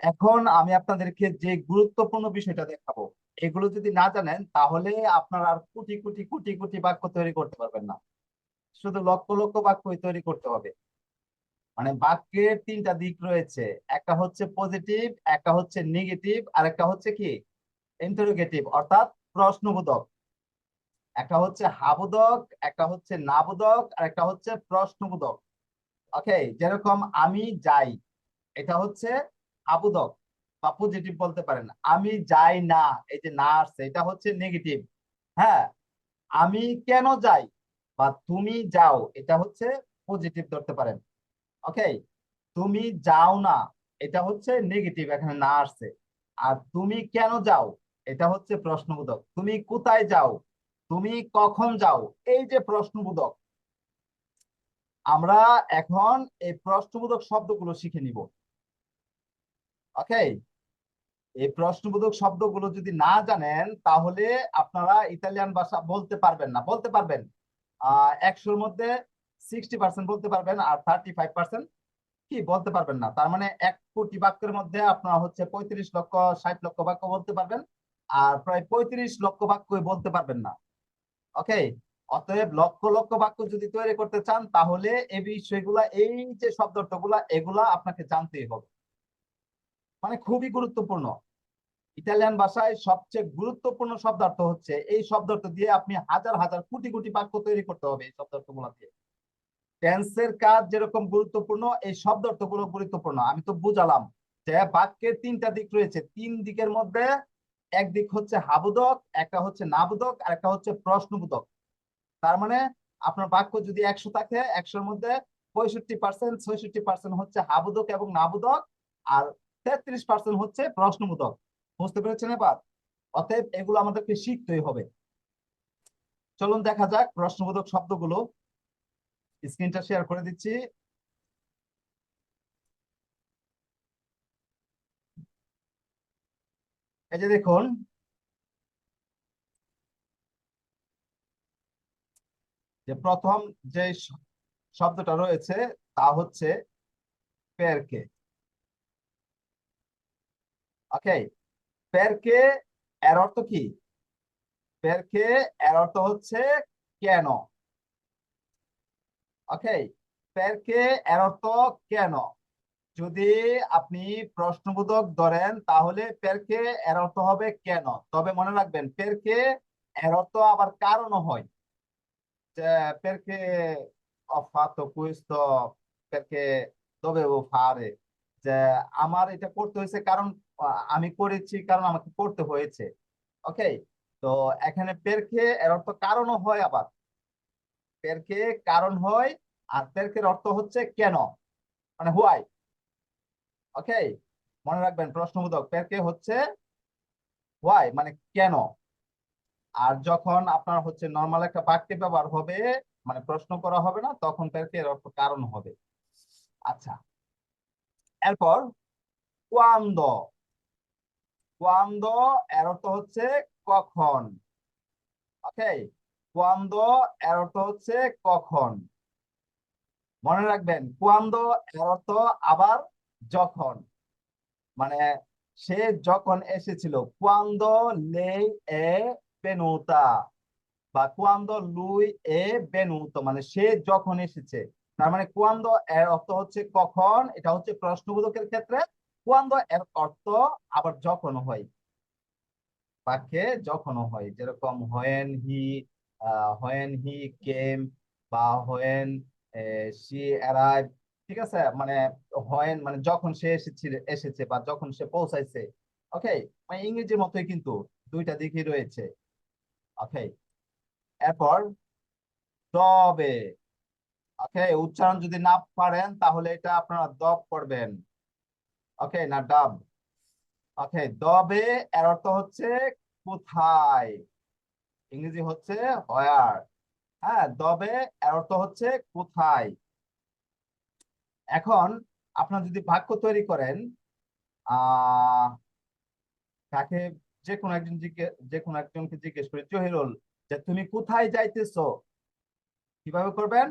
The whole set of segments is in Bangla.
এখন আমি আপনাদেরকে যে গুরুত্বপূর্ণ বিষয়টা দেখাবো, এগুলো যদি না জানেন, তাহলে আপনারা আর কোটি কোটি কোটি কোটি বাক্য তৈরি করতে পারবেন না। শুধু লক্ষ লক্ষ বাক্যই তৈরি করতে হবে। মানে বাক্যের তিনটা দিক রয়েছে। একটা হচ্ছে পজিটিভ একটা হচ্ছে নেগেটিভ আর একটা হচ্ছে কি? ইন্টারোগেটিভ অর্থাৎ প্রশ্নবোধক। একটা হচ্ছে হাবোধক, একটা হচ্ছে নাবোধক, আর একটা হচ্ছে প্রশ্নবোধক। ওকে যেরকম আমি যাই, এটা হচ্ছে আবুদক বা পজিটিভ বলতে পারেন, আমি যাই না। এই যে না আসছে এটা হচ্ছে নেগেটিভ। হ্যাঁ আমি কেন যাই? বা, তুমি যাও। এটা হচ্ছে পজিটিভ ধরতে পারেন। ওকে? তুমি যাও না। এটা হচ্ছে নেগেটিভ এখানে না আসছে আর তুমি কেন যাও? এটা হচ্ছে প্রশ্নবোধক। তুমি কোথায় যাও? তুমি কখন যাও? এই যে প্রশ্নবোধক। আমরা এখন এই প্রশ্নবোধক শব্দগুলো শিখে নিব। ওকে এই প্রশ্নবোধক শব্দগুলো যদি না জানেন, তাহলে আপনারা ইতালিয়ান ভাষা বলতে পারবেন না। বলতে পারবেন। একশোর মধ্যে সিক্সটি পার্সেন্ট বলতে পারবেন আর থার্টি ফাইভ পার্সেন্ট কি? বলতে পারবেন না। তার মানে এক কোটি বাক্যের মধ্যে আপনারা হচ্ছে পঁয়ত্রিশ লক্ষ, ষাট লক্ষ বাক্য বলতে পারবেন আর প্রায় পঁয়ত্রিশ লক্ষ বাক্যই বলতে পারবেন না। ওকে অতএব লক্ষ লক্ষ বাক্য যদি তৈরি করতে চান, তাহলে এই বিষয়গুলা, এই যে শব্দার্থগুলা এগুলা আপনাকে জানতেই হবে। মানে খুবই গুরুত্বপূর্ণ। ইতালিয়ান ভাষায় সবচেয়ে গুরুত্বপূর্ণ শব্দার্থ হচ্ছে এই শব্দার্থ দিয়ে আপনি হাজার হাজার কোটি কোটি বাক্য তৈরি করতে হবে এই শব্দার্থগুলো দিয়ে। টেন্সের কাজ যেরকম গুরুত্বপূর্ণ, এই শব্দার্থগুলো গুরুত্বপূর্ণ। আমি তো বুঝালাম যে বাক্যের তিনটা দিক রয়েছে। তিন দিকের মধ্যে এক দিক হচ্ছে হাবুদক, একটা হচ্ছে নাবুদক, আর একটা হচ্ছে প্রশ্নবোধক। তার মানে আপনার বাক্য যদি একশো থাকে, একশোর মধ্যে পঁয়ষট্টি পার্সেন্ট ছয়ষট্টি পার্সেন্ট হচ্ছে হাবুদক এবং নাবুদক, আর তেত্রিশ পার্সেন্ট হচ্ছে প্রশ্নবোধক বুঝতে পেরেছেন এবার? অতএব এগুলো আমাদেরকে শিখতেই হবে। চলুন দেখা যাক প্রশ্নবোধক শব্দগুলো। স্ক্রিনটা শেয়ার করে দিচ্ছি। এই যে দেখুন। যে প্রথম যে শব্দটা রয়েছে তা হচ্ছে পেরকে ওকে পেরকে এর অর্থ কি? পেরকে এর অর্থ হচ্ছে কেন? ওকে পেরকে এর অর্থ কেন? যদি আপনি প্রশ্নবোধক ধরেন, তাহলে পেরকে এর অর্থ হবে কেন? তবে মনে রাখবেন পেরকে এর অর্থ আবার কারণও হয়। যে perché ho fatto questo perché যে আমার এটা করতে হয়েছে কারণ আমি করেছি কারণ আমাকে করতে হয়েছে। ওকে? তো এখানে পেরকে এর অর্থ কারণও হয় আবার। পেরকে কারণ হয় আর পেরকের অর্থ হচ্ছে কেন? মানে হোয়াই ওকে? মনে রাখবেন প্রশ্নবোধক পেরকে হচ্ছে হোয়াই মানে কেন? আর যখন আপনার হচ্ছে নর্মাল একটা বাক্যে ব্যবহার হবে মানে প্রশ্ন করা হবে না, তখন পেরকে এর অর্থ কারণ হবে। আচ্ছা। এরপর কোয়ান্দো কোয়ান্দো এর অর্থ হচ্ছে কখন? ওকে কোয়ান্দো এর অর্থ হচ্ছে কখন? মনে রাখবেন কোয়ান্দো এর অর্থ আবার যখন? মানে সে যখন এসেছিল কোয়ান্দো লেই এ বেনুতা বা কোয়ান্দো লুই এ বেনুতো মানে সে যখন এসেছে, তার মানে কোয়ান্দো এর অর্থ হচ্ছে কখন? এটা হচ্ছে প্রশ্নবোধকের ক্ষেত্রে কোয়ান্দো এর অর্থ আবার যখন হয়। বাক্যে যখনও হয়, যেরকম হোয়েন হি হোয়েন হি কেম বা হোয়েন সি অ্যারাইভ, ঠিক আছে? মানে হোয়েন মানে যখন সে এসেছিল, এসেছে বা যখন সে পৌঁছাইছে ওকে মানে ইংরেজির মতোই কিন্তু দুইটা দিকই রয়েছে ওকে এরপর তবে ওকে উচ্চারণ যদি না পারেন তাহলে এটা আপনারা দব করবেন। ওকে না ডাব ওকে দবে এর অর্থ হচ্ছে কোথায়? ইংরেজি হচ্ছে হয়ার হ্যাঁ দবে এর অর্থ হচ্ছে কোথায়? এখন আপনার যদি বাক্য তৈরি করেন তাকে যে কোনো একজন যে কোনো একজনকে জিজ্ঞেস করি, জহিরুল, যে তুমি কোথায় যাইতেছো? কীভাবে করবেন?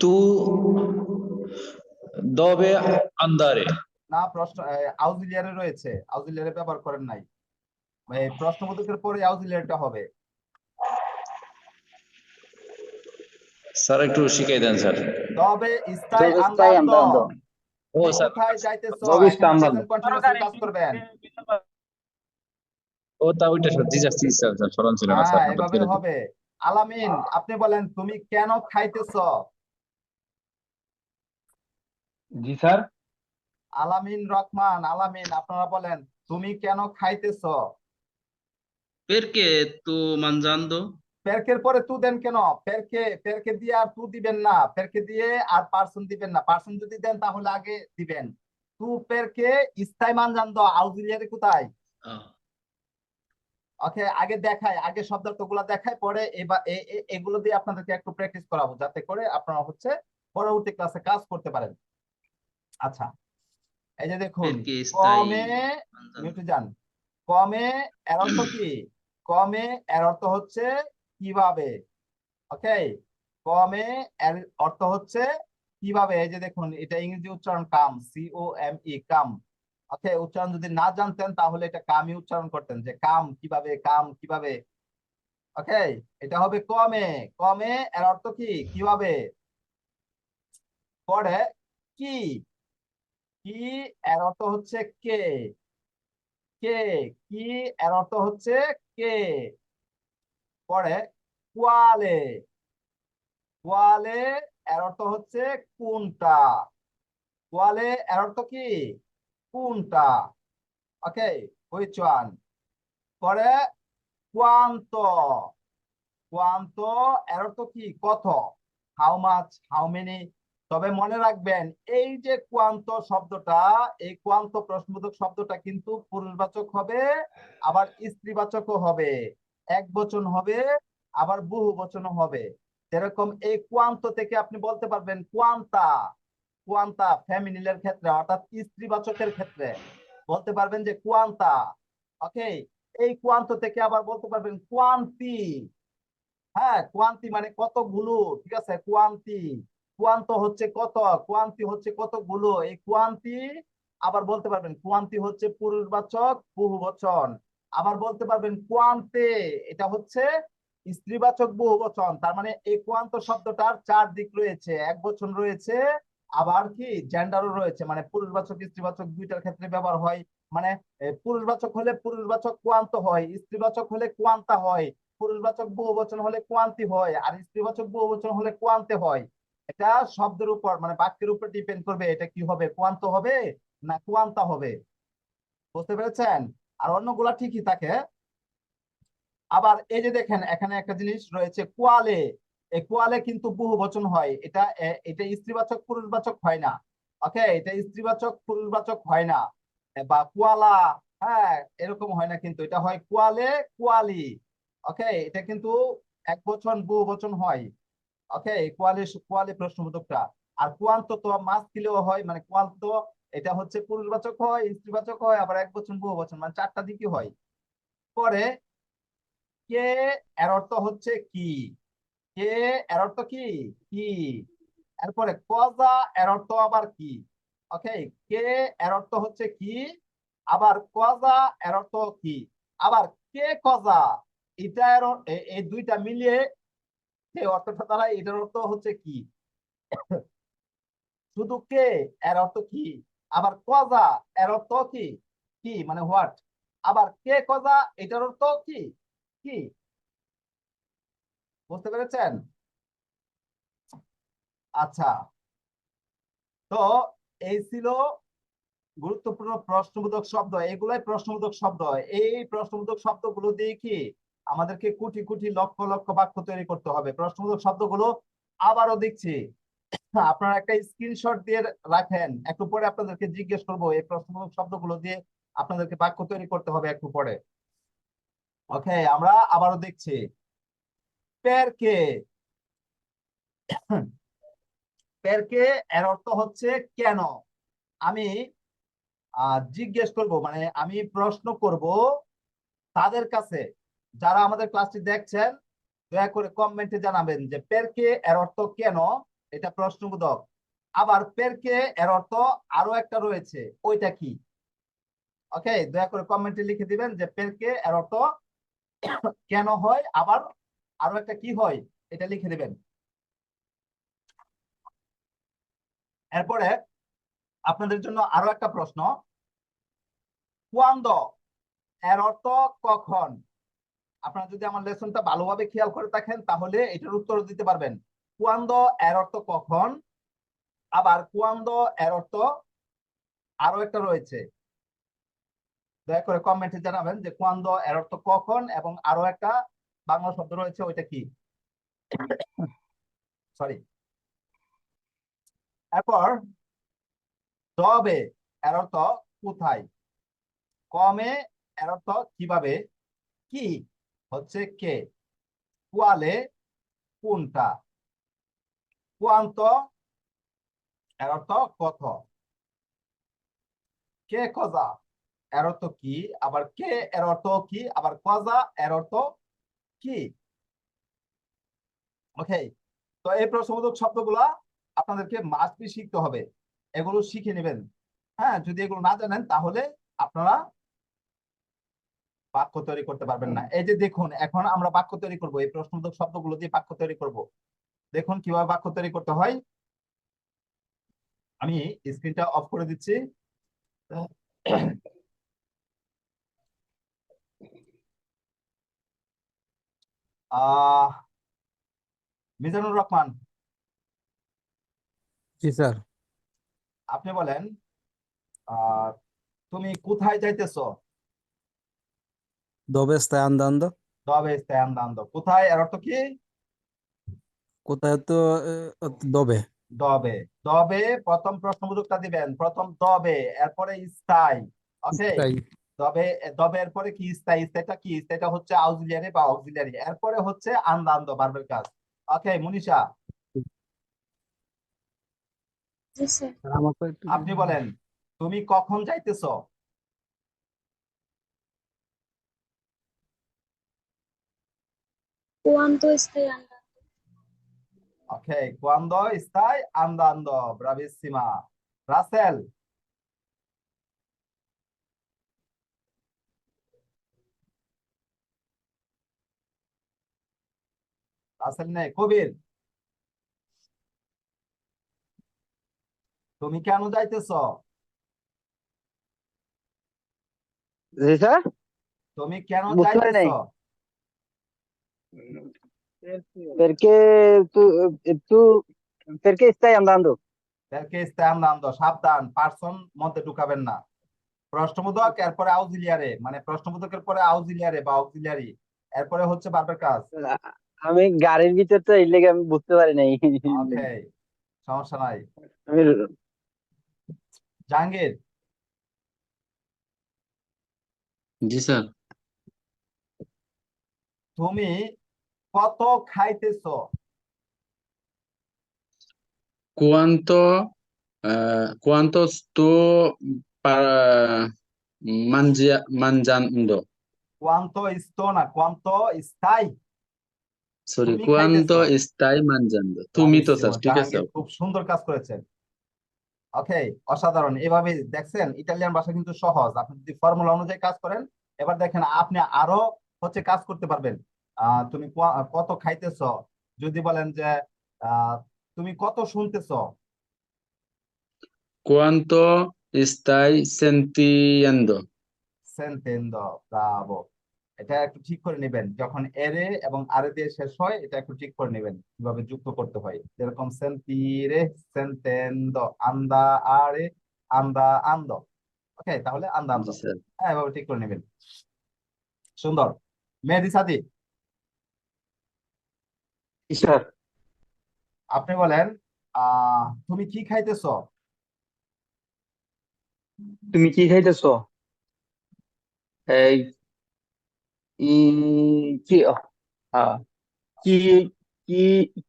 Tu dove andare? না প্রশ্ন আউজিলিয়ারে রয়েছে। আউজিলিয়ারে ব্যবহার করেন নাই। প্রশ্নবোধকের পরে আউজিলিয়ারটা হবে। স্যার একটু শিখাই দেন স্যার। তবে আন্দান্দ ও স্যার। কোথায় যাইতেছো? কাজ করবেন। ও তা ওইটা স্যার জি যাচ্ছি স্যার স্যার স্মরণ ছিল না স্যার হ্যাঁ। হবে। আলামিন আপনি বলেন তুমি কেন খাইতেছো? জি স্যার। আলামিন রহমান আলামিন আপনারা বলেন তুমি কেন খাইতেছো? mangiando? পেরকের পরে তু দেন কেন? পেরকে পেরকে দিয়ে আর তু দিবেন না। পেরকে দিয়ে আর পার্সন দিবেন না। পার্সন যদি দেন তাহলে আগে দিবেন। তু পেরকে মান আউজিলিয়ারি কোথায়? ওকে আগে দেখায় আগে শব্দার্থগুলো দেখায় পরে এবার এগুলো দিয়ে আপনাদেরকে একটু প্র্যাকটিস করাবো যাতে করে আপনারা হচ্ছে পরবর্তী ক্লাসে কাজ করতে পারেন। আচ্ছা এই যে দেখুন কমে? একটু যান কমে এর অর্থ কি? কমে এর অর্থ হচ্ছে কীভাবে? ওকে কমে এর অর্থ হচ্ছে কীভাবে? এই যে দেখুন এটা ইংরেজি উচ্চারণ কাম সি ও এম ই কাম। ওকে উচ্চারণ যদি না জানতেন তাহলে এটা কামই উচ্চারণ করতেন যে কাম কীভাবে কাম কীভাবে? ওকে এটা হবে কমে। কমে এর অর্থ কি? কীভাবে? পরে কি? কি এর অর্থ হচ্ছে কে? কে? কি এর অর্থ হচ্ছে কে? পরে কোয়ালে। কোয়ালে এর অর্থ হচ্ছে কোনটা? কোয়ালে এর অর্থ কি? কোনটা? ওকে, which one? পরে কোয়ান্ত। কোয়ান্ত এর অর্থ কি? কত? হাউ মাচ হাউ মেনি তবে মনে রাখবেন, এই যে কোয়ান্ত শব্দটা, এই কোয়ান্ত প্রশ্নবোধক শব্দটা কিন্তু পুরুষবাচক হবে, আবার স্ত্রীবাচকও হবে। এক বচন হবে, আবার বহু বচনও হবে। যেরকম এই কোয়ান্ত থেকে আপনি বলতে পারবেন কোয়ান্তা কোয়ান্তা ফ্যামিলির ক্ষেত্রে, অর্থাৎ স্ত্রীবাচকের ক্ষেত্রে। বলতে পারবেন যে কোয়ান্তা ওকে এই কোয়ান্ত থেকে আবার বলতে পারবেন কোয়ান্তি হ্যাঁ কোয়ান্তি মানে কতগুলো, ঠিক আছে? কোয়ান্তি কোয়ান্ত হচ্ছে কত কোয়ান্তি হচ্ছে কতগুলো, এই কোয়ান্তি আবার বলতে পারবেন কোয়ান্তি হচ্ছে পুরুষবাচক বহুবচন। আবার বলতে পারবেন কোয়ান্তে এটা হচ্ছে স্ত্রীবাচক বহুবচন, তার মানে এই কোয়ান্ত শব্দটার চার দিক রয়েছে, এক বচন রয়েছে, আবার কি জেন্ডারও রয়েছে মানে পুরুষবাচক স্ত্রীবাচক দুইটার ক্ষেত্রে ব্যবহার হয় মানে পুরুষবাচক হলে পুরুষবাচক কোয়ান্ত হয়, স্ত্রীবাচক হলে কোয়ান্তা হয় পুরুষবাচক বহুবচন হলে কোয়ান্তি হয়, আর স্ত্রীবাচক বহুবচন হলে কোয়ান্তে হয়। এটা শব্দের উপর মানে বাক্যের উপর ডিপেন্ড করবে এটা কি হবে, কোয়ান্ত হবে না কোয়ান্তা হবে। বুঝতে পেরেছেন? আর অন্যগুলা ঠিকই থাকে। আবার এই যে দেখেন, এখানে একটা জিনিস রয়েছে, কোয়ালে। এই কোয়ালে কিন্তু বহু বচন হয়। এটা এটা স্ত্রীবাচক, পুরুষবাচক হয় না। ওকে এটা স্ত্রীবাচক, পুরুষবাচক হয় না। বা কোয়ালা হ্যাঁ এরকম হয় না কিন্তু। এটা হয় কোয়ালে, কোয়ালি। ওকে এটা কিন্তু এক বচন, বহু বচন হয়। ওকে কোয়ালি কোয়ালি প্রশ্নবোধকটা। আর কোয়ান্ত তো মাস কিলেও হয় মানে কোয়ান্ত এটা হচ্ছে পুরুষবাচক হয়, স্ত্রীবাচক হয়, আবার এক বচন, বহু বচন মানে চারটা দিকই হয়। পরে কে এর অর্থ হচ্ছে কি? কে এর অর্থ কি? কি এরপরে কজা এর অর্থ আবার কি? ওকে কে এর অর্থ হচ্ছে কি? আবার কজা এর অর্থ কি? আবার কে কজা? এটা এর এই দুইটা মিলিয়ে যে অর্থটা দাঁড়ায় এটার অর্থ হচ্ছে কি? শুধু কে? এর অর্থ কি? আবার কজা? এর অর্থ কি? কি? মানে হোয়াট আবার কে কজা? এটার অর্থ কি? কি? বুঝতে পেরেছেন? আচ্ছা। তো এই ছিল গুরুত্বপূর্ণ প্রশ্নবোধক শব্দ। এগুলাই প্রশ্নবোধক শব্দ। এই প্রশ্নবোধক শব্দগুলো দিয়ে কি? আমাদেরকে কোটি কোটি লক্ষ লক্ষ বাক্য তৈরি করতে হবে। প্রশ্নবোধক শব্দগুলো আবারও দেখছি আপনারা একটা স্ক্রিনশট দিয়ে রাখেন। একটু পরে আপনাদেরকে জিজ্ঞেস করব, এই প্রশ্নবোধক শব্দগুলো দিয়ে আপনাদেরকে বাক্য তৈরি করতে হবে একটু পরে। ওকে আমরা আবারও দেখছি। পেরকে পেরকে এর অর্থ হচ্ছে কেন? আমি জিজ্ঞেস করব মানে আমি প্রশ্ন করব তাদের কাছে। যারা আমাদের ক্লাসটি দেখছেন, দয়া করে কমেন্টে জানাবেন যে পেরকে এর অর্থ কেন এটা প্রশ্নবোধক। আবার পেরকে এর অর্থ আরও একটা রয়েছে, ওইটা কি? ওকে দয়া করে কমেন্টে লিখে দিবেন যে পেরকে এর অর্থ কেন হয়, আবার আরও একটা কি হয়, এটা লিখে দিবেন। এরপরে আপনাদের জন্য আরও একটা প্রশ্ন। কুয়ান্দ এর অর্থ কখন? আপনারা যদি আমার লেসনটা ভালোভাবে খেয়াল করে থাকেন তাহলে এটার উত্তর দিতে পারবেন। কুয়ান্দ এর অর্থ কখন? আবার কুয়ান্দ এর অর্থ আরও একটা রয়েছে। দয়া করে কমেন্টে জানাবেন যে কুয়ান্দ এর অর্থ কখন এবং আরও একটা বাংলা শব্দ রয়েছে, ওইটা কি? সরি এরপর তবে এর অর্থ কোথায়? কমে এর অর্থ কীভাবে? কি? হচ্ছে কে? কুয়ালে কোনটা? কুয়ান্ত এর অর্থ কত? কে কজা এর অর্থ কি? আবার কে এর অর্থ কি? আবার কজা এর অর্থ কি? ওকে, তো এই প্রশ্নবোধক শব্দগুলা আপনাদেরকে মাস্ট বি শিখতে হবে। এগুলো শিখে নেবেন। হ্যাঁ যদি এগুলো না জানেন, তাহলে আপনারা বাক্য তৈরি করতে পারবেন না। এই যে দেখুন এখন আমরা বাক্য তৈরি করব। এই প্রশ্নবোধক শব্দগুলো দিয়ে বাক্য তৈরি করব। দেখুন কীভাবে বাক্য তৈরি করতে হয়। আমি স্ক্রিনটা অফ করে দিচ্ছি। আহ মিজানুর রহমান। জি স্যার। আপনি বলেন আহ তুমি কোথায় যাইতেছো? Dove stai andando? Deb স্থায় andando? কোথায় এর অর্থ কি কোথায় তো আহ, dove? দবে দবে প্রথম প্রশ্নবোধকটা দিবেন প্রথম দবে এরপরে স্থায়ী ওকে Stai তবে দবে এরপরে কি স্থায়ী স্থায়ীটা কি স্থায়ীটা হচ্ছে আউক্সিলিয়ারি বা অক্সিলিয়ারি এরপরে হচ্ছে আন্দান্দ ভার্বের কাজ ওকে মনীষা জি স্যার আমাকে আপনি বলেন তুমি কখন যাইতেছো? cuánto estoy andando ওকে cuando estáis andando bravissima Rasel Rasel নেই কবির তুমি কেন যাইতেছো জি স্যার তুমি কেন বুঝতে পারি নাই। যাইতেছো perché tu tu perché stai andando? এরকে স্থান দান্ত সাবধান পার্সন মধ্যে ঢুকাবেন না প্রশ্নবোধক এরপরে আউজিলিয়ারে মানে প্রশ্নবোধকের পরে আউজিলিয়ারে বা অক্সিলিয়ারি এরপরে হচ্ছে বারবার কাজ। আমি গাড়ির ভিতর তো এই লেগে আমি বুঝতে পারি নাই। সমস্যা নাই। আমি জাহাঙ্গীর? জি স্যার। তুমি কত খাইতেছ? eh, quanto sto pa- mangia- mangiando? কোয়ান্ত ইস্তো না কোয়ান্ত স্থাই Sorry, তুমি quanto খাইতেছো? তুমি তো স্যার ঠিক আছে? খুব সুন্দর কাজ করেছেন। ওকে অসাধারণ। এভাবে দেখছেন ইটালিয়ান ভাষা কিন্তু সহজ। আপনি যদি ফর্মুলা অনুযায়ী কাজ করেন এবার দেখেন আপনি আরও হচ্ছে কাজ করতে পারবেন। তুমি কত খাইতেছ? যদি বলেন যে তুমি কত শুনতেছ? Quanto stai sentendo? সেন্টেন্দ ব্রাভো। এটা একটু ঠিক করে নেবেন। যখন এরে এবং আরে দিয়ে শেষ হয় এটা একটু ঠিক করে নেবেন কীভাবে যুক্ত করতে হয়। যেরকম সেন্তিরে সেন্টেন্দ আন্দা আরে আন্দা আন্দ। ওকে তাহলে আন্দা আন্দ। হ্যাঁ এভাবে ঠিক করে নেবেন। সুন্দর। মেহেদি সাদি। স্যার। আপনি বলেন তুমি কি খাইতেছ? তুমি কি খাইতেছো? এই কি কি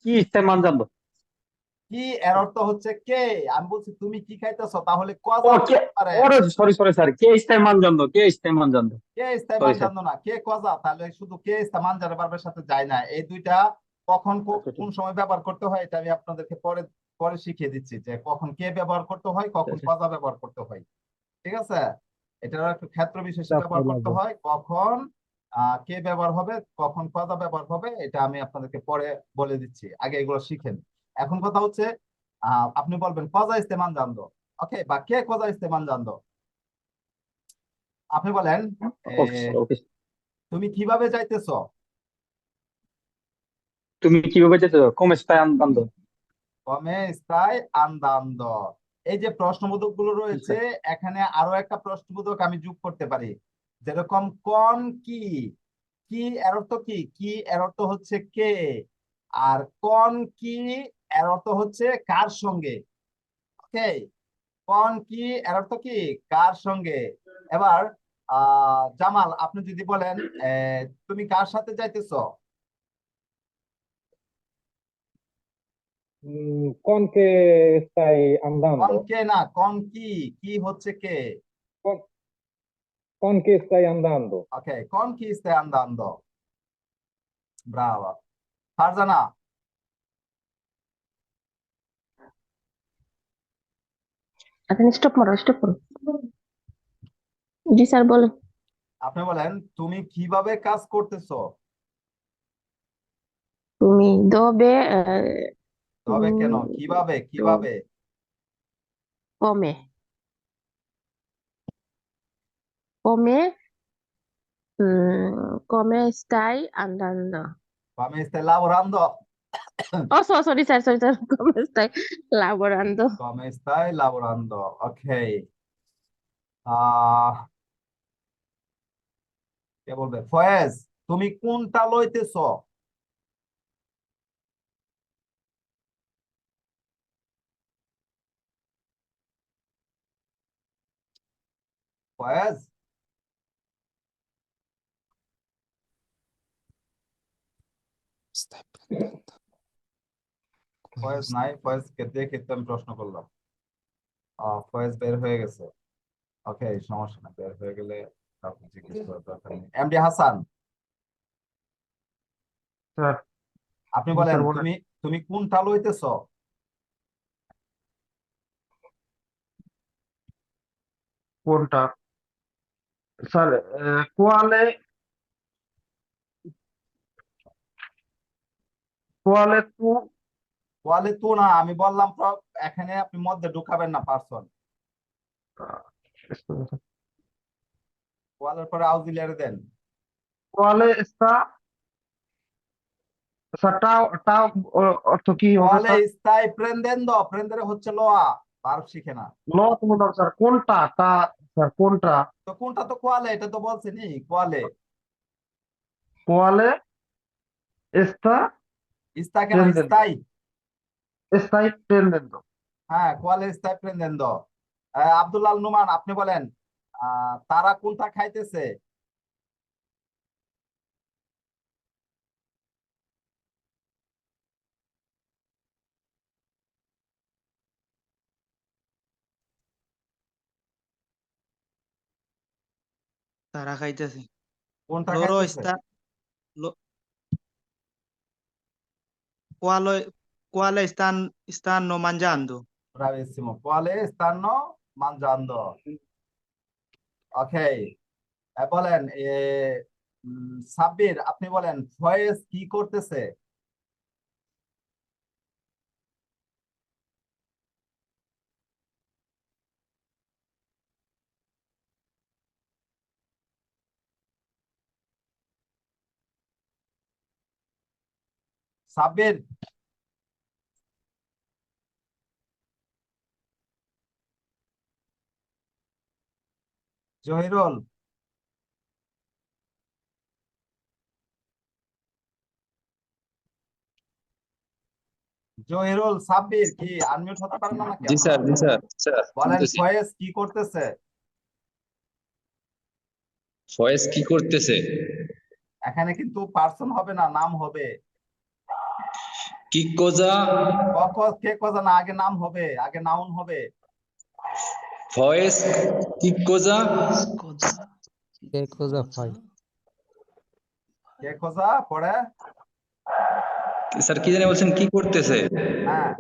কি mangiando কি এর অর্থ হচ্ছে কে? আমি বলছি তুমি কি খাইতেছ? তাহলে সরি সরি স্যার কে stai mangiando কে stai mangiando কে ইস্তেমান sir. জানো না? কে কজা তাহলে শুধু কে ইস্তেমান জানে বারবার সাথে যায় না। এই দুইটা কখন আচ্ছা, কোন সময় ব্যবহার করতে হয় এটা আমি আপনাদেরকে পরে পরে শিখিয়ে দিচ্ছি যে কখন কে ব্যবহার করতে হয় কখন আচ্ছা। কজা ব্যবহার করতে হয়। ঠিক আছে? এটার একটু ক্ষেত্র বিশেষে ব্যবহার করতে হয় কখন কে ব্যবহার হবে কখন কজা ব্যবহার হবে এটা আমি আপনাদেরকে পরে বলে দিচ্ছি। আগে এগুলো শিখেন এখন কথা হচ্ছে আহ আপনি বলবেন কজা ইস্তেমান জানদো ওকে বা কে কজা ইস্তেমান জানদো আপনি বলেন তুমি কীভাবে যাইতেছো? তুমি কীভাবে যেতে কম স্থায় আনন্দ কমে স্থায় আন্দান্দ। এই যে প্রশ্নবোধকগুলো রয়েছে এখানে আরও একটা প্রশ্নবোধক আমি যোগ করতে পারি। যেরকম কোন কি কি এর অর্থ কি? কি এর অর্থ হচ্ছে কে? আর কোন কি এর অর্থ হচ্ছে কার সঙ্গে? ওকে কোন কি এর অর্থ কি? কার সঙ্গে? এবার আহ জামাল আপনি যদি বলেন আহ, তুমি কার সাথে যাইতেছো? Che stai andando? কোন কে না কোন কি কি হচ্ছে কে Con che stai andando? Ok, con chi stai andando? Brava. Farzana আপনি স্টপ মারো স্টপ করো জি স্যার বলেন আপনি বলেন তুমি কীভাবে কাজ করতেছো তুমি দবে তবে কেন কীভাবে কীভাবে mm, come stai andando Come stai lavorando? oh so- sorry sir sorry sir come stai lavorando Come stai lavorando? Ok. আহ কে বলবে ফয়েজ তুমি কোনটা লইতেছো ফয়েজ. ফয়েজ নাই ফয়েজকে দেখে তো আমি প্রশ্ন করলাম। আহ ফয়েজ বের হয়ে গেছে। ওকে সমস্যা না বের হয়ে গেলে আপনি জিজ্ঞেস করার দরকার নেই। MD Hasan sir. আপনি বলেন তুমি তুমি কোনটা লইতেছো কোনটা? স্যার কোয়ালে কোয়ালে তু ওয়ালে তু না আমি বললাম এখানে আপনি মধ্যে ঢুকাবেন না পারসন। ওয়ালের পরে আউজিলিয়ারি দেন। কোয়ালে sta স্যার টাও টাও অর্থ কি স্যার? স্থাই প্রেন্দেন্দো প্রেন্দেরে হচ্ছে লোয়া। ভার্ব শিখে না। স্যার কোনটা? তা স্যার কোনটা? তো কোনটা তো কোয়ালে এটা তো বলছেনি কোয়ালে। কোয়ালে sta ইস্তা কেন. স্থাই stai prendendo হ্যাঁ কোয়ালে স্থাই প্রেন্দেন্দো আব্দুল্লাহ নুমান আপনি বলেন আহ তারা কোনটা খাইতেছে? তারা খাইতেছে কোনটা sta lo- quale quale stan stanno mangiando Bravissimo. Quale stanno mangiando? ওকে বলেন সাব্বির আপনি বলেন ফয়েজ কি করতেছে সাব্বির জহিরুল। জহিরুল সাব্বির কি আনমিউট হতে পারেন না নাকি? জি স্যার জি স্যার স্যার বলেন ফয়েজ কি করতেছে? ফয়েজ কি করতেছে? এখানে কিন্তু পার্সন হবে না নাম হবে। কি কোজা? কে কথা না আগে নাম হবে আগে নাউন হবে। ফয়েজ কি কোজা? Che cosa fai? কে কথা পড়ে স্যার কি জানি বলছেন কি করতেছে? হ্যাঁ।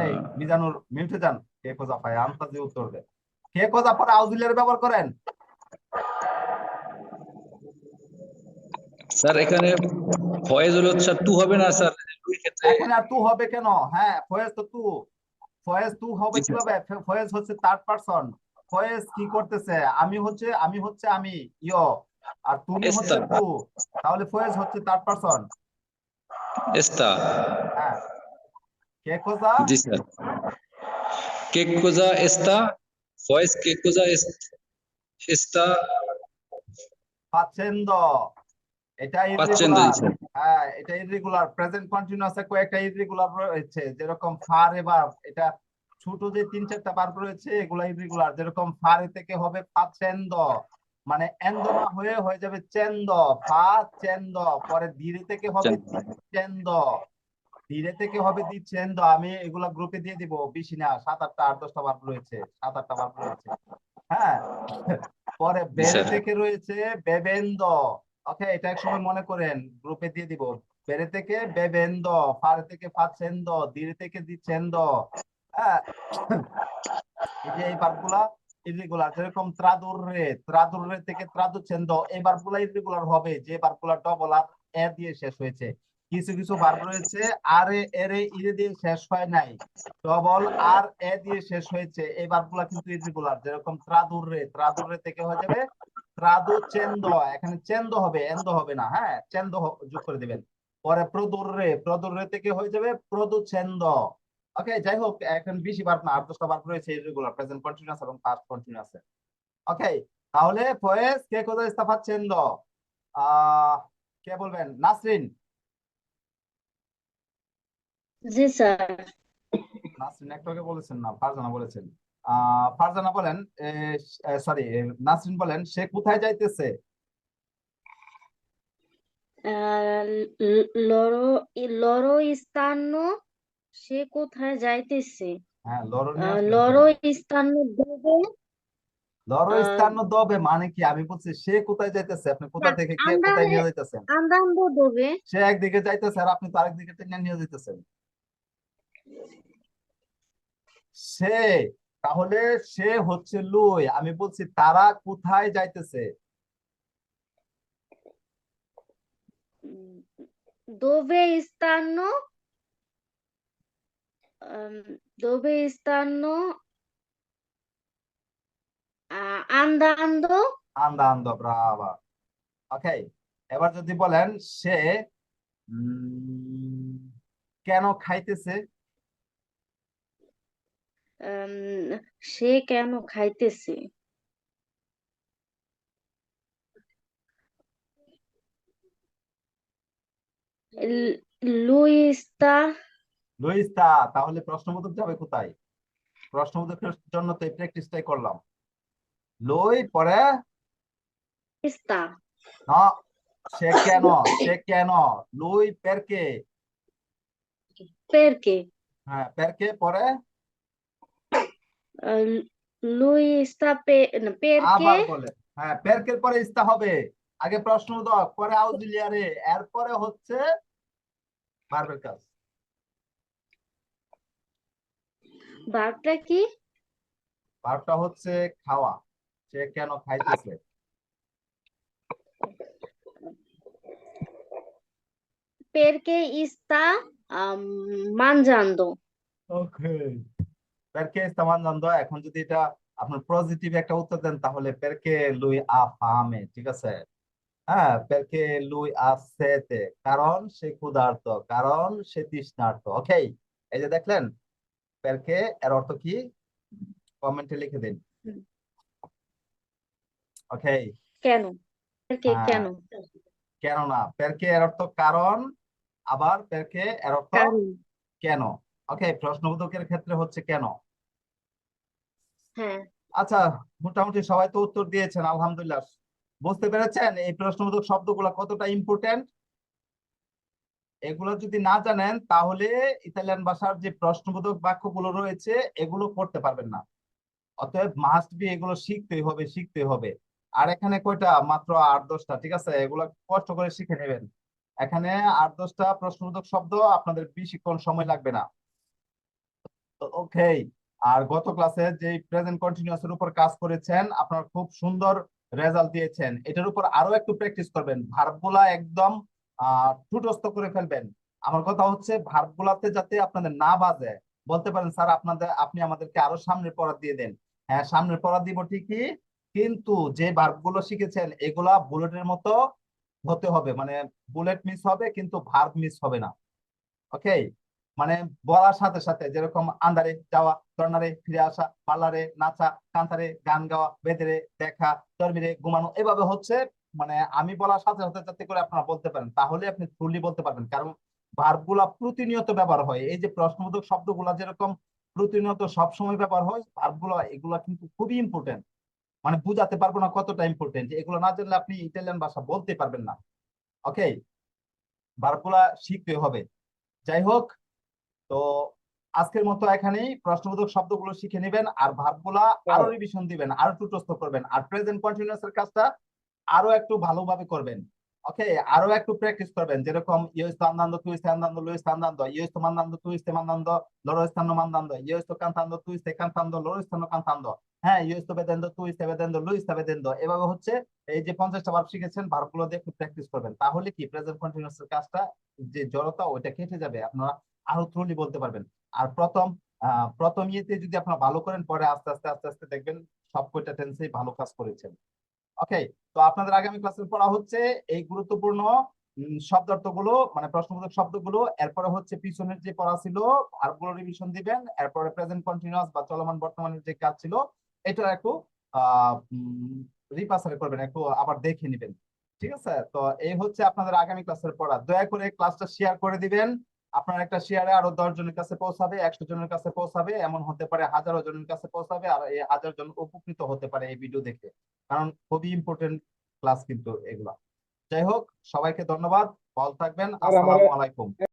এই. মিজানুর মিউটে যান। কে কোজা পায় আনসার দিয়ে উত্তর দেন কে কোজা পরে আউজিলিয়ারি ব্যবহার করেন? স্যার এখানে ফয়েজ হলো স্যার টু হবে না স্যার? দুই ক্ষেত্রে এখানে তু হবে কেন? হ্যাঁ ফয়েজ তো তু। ফয়েজ তু হবে। কীভাবে? ফয়েজ হচ্ছে থার্ড পারসন ফয়েজ কি করতেছে? আমি হচ্ছে আমি হচ্ছে আমি ইয়ো। আর তুমি হচ্ছে. তু। তাহলে ফয়েজ হচ্ছে থার্ড পারসন এস্তা। হ্যাঁ। কে কোজা জি স্যার। কে কোজা এস্তা? ফয়েজ কে কোজা এস্তা? পাচ্ছেন্দ এটা পাচ্ছেন হ্যাঁ এটা ইররেগুলার প্রেজেন্ট কন্টিনিউয়াসে কয়েকটা ইররেগুলার রয়েছে যেরকম ফার এবার এটা ছোট যে তিন চারটা বার রয়েছে এগুলা ইররেগুলার যেরকম ফারে থেকে হবে পাচেন্দ মানে এন্দ না হয়ে হয়ে যাবে চেন্দ ফা চেন্দ পরে ধীরে থেকে হবে চেন্দ। ধীরে থেকে হবে দি চেন্দ আমি এগুলা গ্রুপে দিয়ে দিব বেশি না সাত আটটা আট দশটা বার রয়েছে সাত আটটা বার রয়েছে হ্যাঁ পরে বেড়ে থেকে রয়েছে বেবেন্দ ওকে এটা এক সময় মনে করেন গ্রুপে দিয়ে দিব। বেড়ে থেকে বেবেন্দ ফারে থেকে ফাছেন্দ ধীরে থেকে দিচ্ছেন্দ হ্যাঁ? এই যে এই বারগুলা ইররেগুলার যেরকম ত্রাদুররে ত্রাদুররে থেকে ত্রাদুচ্ছেন্দ এই বারগুলা ইররেগুলার হবে, যে বারগুলা ডবল আর এ দিয়ে শেষ হয়েছে। কিছু কিছু বার রয়েছে, আর এ এর ইরে দিয়ে শেষ হয় নাই। ডবল আর এ দিয়ে শেষ হয়েছে, এই বারগুলা কিন্তু ইররেগুলার যেরকম ত্রাদুররে ত্রাদুররে থেকে হয়ে যাবে ত্রাদু চেন্দ এখানে চেন্দ হবে এন্দ হবে না হ্যাঁ? চেন্দ যোগ করে দিবেন। পরে প্রদুররে প্রদুররে থেকে হয়ে যাবে প্রদুচ্ছেন্দ ওকে যাই হোক এখন বেশি বার না আট দশটা বার রয়েছে ইররেগুলার প্রেজেন্ট কন্টিনিউয়াস এবং পাস্ট কন্টিনিউয়াস ওকে তাহলে ফয়েজ কে কোথায় ইস্তাফা চেন্দ? কে বলবেন? নাসরিন। জি স্যার। নাসরিন একটু আগে বলেছেন না ফারজানা বলেছেন। ফারজানা বলেন সরি নাসরিন বলেন সে কোথায় যাইতেছে? লড়ো স্থান সে কোথায় যাইতেছে? হ্যাঁ লরো স্থান দেবে। লরো দবে মানে কি? আমি বলছি সে কোথায় যাইতেছে? আপনি কোথা থেকে কে কোথায় নিয়ে যাইতেছেন? আন্দান্দ দেবে। সে একদিকে যাইতেছে আর আপনি তো আরেকদিকে টেনে নিয়ে যাইতেছেন। সে তাহলে সে হচ্ছে লুই। আমি বলছি তারা কোথায় যাইতেছে? ehm, dove stanno ah, আন্দান্দ। ব্রাভা। ওকে এবার যদি বলেন সে উম, কেন খাইতেছে? সে কেন খাইতেছে? sta লুইস্তা তাহলে প্রশ্নবোধক যাবে কোথায়? প্রশ্নবোধকের জন্য তো এই প্র্যাকটিসটাই করলাম। লই পরে? sta না সে কেন? সে কেন? লুই পেরকে? perché হ্যাঁ পেরকে পরে? Lui sta pe- no, আবার বলে। হ্যাঁ পেরকের পরে ইস্তা হবে। আগে প্রশ্ন প্রশ্নবোধক পরে আউজিলিয়ারে। এরপরে হচ্ছে ভার্বের কাজ। ভাবটা কি? ভার্বটা হচ্ছে খাওয়া। সে কেন খাইতেছে? sta um, mangiando ওকে পেরকে ইস্তা মানজান্দ এখন যদি এটা আপনার পজিটিভ একটা উত্তর দেন তাহলে পেরকে লুই আ ফামে ঠিক আছে? হ্যাঁ পেরকে লুই আ সেতে কারণ সে ক্ষুধার্ত কারণ সে তৃষ্ণার্ত ওকে এই যে দেখলেন পেরকে এর অর্থ কি? কমেন্টে লিখে দিন। ওকে কেন? হ্যাঁ। কেন? কেন না পেরকে এর অর্থ কারণ আবার পেরকে এর অর্থ কেন? ওকে প্রশ্নবোধকের ক্ষেত্রে হচ্ছে কেন? হ্যাঁ। আচ্ছা মোটামুটি সবাই তো উত্তর দিয়েছেন আলহামদুলিল্লাহ। বুঝতে পেরেছেন? এই প্রশ্নবোধক শব্দগুলো কতটা ইম্পর্টেন্ট এগুলো যদি না জানেন তাহলে ইতালিয়ান ভাষার যে প্রশ্নবোধক বাক্যগুলো রয়েছে এগুলো করতে পারবেন না। অতএব মাস্ট বি এগুলো শিখতেই হবে শিখতে হবে। আর এখানে কয়টা? মাত্র আট দশটা ঠিক আছে? এগুলো কষ্ট করে শিখে নেবেন। এখানে আট দশটা প্রশ্নবোধক শব্দ আপনাদের বেশিক্ষণ সময় লাগবে না। ওকে আর গত ক্লাসে যে প্রেজেন্ট কন্টিনিউয়াস এর উপর কাজ করেছেন, আপনারা খুব সুন্দর রেজাল্ট দিয়েছেন। এটার উপর আরও একটু প্র্যাকটিস করবেন। ভার্বগুলা একদম ঠুটস্থ করে ফেলবেন। আমার কথা হচ্ছে ভার্বগুলাতে যাতে আপনাদের না বাজে, বলতে পারেন, স্যার, আপনাদের, আপনি আমাদেরকে আরও সামনের পড়া দিয়ে দেন। হ্যাঁ সামনের পড়া দিব ঠিকই, কিন্তু যে ভার্বগুলো শিখেছেন, এগুলা বুলেটের মতো হতে হবে। মানে বুলেট মিস হবে, কিন্তু ভার্ব মিস হবে না। ওকে মানে বলার সাথে সাথে যেরকম আন্দারে যাওয়া টর্নারে ফিরে আসা, পার্লারে নাচা, কান্তারে গান গাওয়া বেদেরে দেখা টর্মিরে ঘুমানো, এভাবে হচ্ছে মানে আমি বলার সাথে সাথে যাতে করে আপনারা বলতে পারেন, তাহলে আপনি ফুললি বলতে পারবেন। কারণ ভার্বগুলা প্রতিনিয়ত ব্যবহার হয়। এই যে প্রশ্নবোধক শব্দগুলা যেরকম প্রতিনিয়ত সবসময় ব্যবহার হয় ভার্বগুলো এগুলা কিন্তু খুবই ইম্পর্টেন্ট মানে বুঝাতে পারব না কতটা ইম্পর্টেন্ট এগুলো না জানলে আপনি ইটালিয়ান ভাষা বলতে পারবেন না। ওকে ভার্বগুলা শিখতে হবে। যাই হোক তো আজকের মতো এখানেই প্রশ্নবোধক শব্দগুলো শিখে নেবেন আর ভার্বগুলা আরও রিভিশন দিবেন আরও টুটস্থ করবেন আর প্রেজেন্ট কন্টিনিউয়াস এর কাজটা আরও একটু ভালোভাবে করবেন। ওকে আরও একটু প্র্যাকটিস করবেন। যেরকম io sto mandando tu stai mandando loro stanno mandando io sto cantando tu stai cantando loro stanno cantando হ্যাঁ sto vedendo tu stai vedendo lui sta vedendo এভাবে হচ্ছে এই যে পঞ্চাশটা ভার্ব শিখেছেন ভার্বগুলো দিয়ে একটু প্র্যাকটিস করবেন। তাহলে কি প্রেজেন্ট কন্টিনিউয়াস এর কাজটা যে জড়তা ওইটা কেটে যাবে। আপনারা থ্রুলি বলতে পারবেন। আর প্রথম প্রথম ইয়েতে যদি আপনারা ভালো করেন পরে আস্তে আস্তে আস্তে আস্তে দেখবেন সব কয়টা টেন্সেই ভালো কাজ করেছেন। ওকে তো আপনাদের আগামী ক্লাসে পড়া হচ্ছে এই গুরুত্বপূর্ণ উম, শব্দার্থগুলো মানে প্রশ্নবোধক শব্দগুলো এরপরে হচ্ছে পিছনের যে পড়া ছিল ভার্বগুলো রিভিশন দিবেন এরপরে প্রেজেন্ট কন্টিনিউয়াস বা চলমান বর্তমানের যে কাজ ছিল এটা একটু রিপাসারে করবেন একটু আবার দেখে নেবেন। ঠিক আছে? তো এই হচ্ছে আপনাদের আগামী ক্লাসের পড়া। দয়া করে ক্লাসটা শেয়ার করে দিবেন। আপনার একটা শেয়ারে আরও দশ জনের কাছে পৌঁছাবে একশো জনের কাছে পৌঁছাবে এমন হতে পারে হাজারো জনের কাছে পৌঁছাবে আর এই হাজার জন উপকৃত হতে পারে এই ভিডিও দেখে। কারণ খুবই ইম্পর্টেন্ট ক্লাস কিন্তু এগুলা। যাই হোক সবাইকে ধন্যবাদ ভালো থাকবেন আসসালামু আলাইকুম।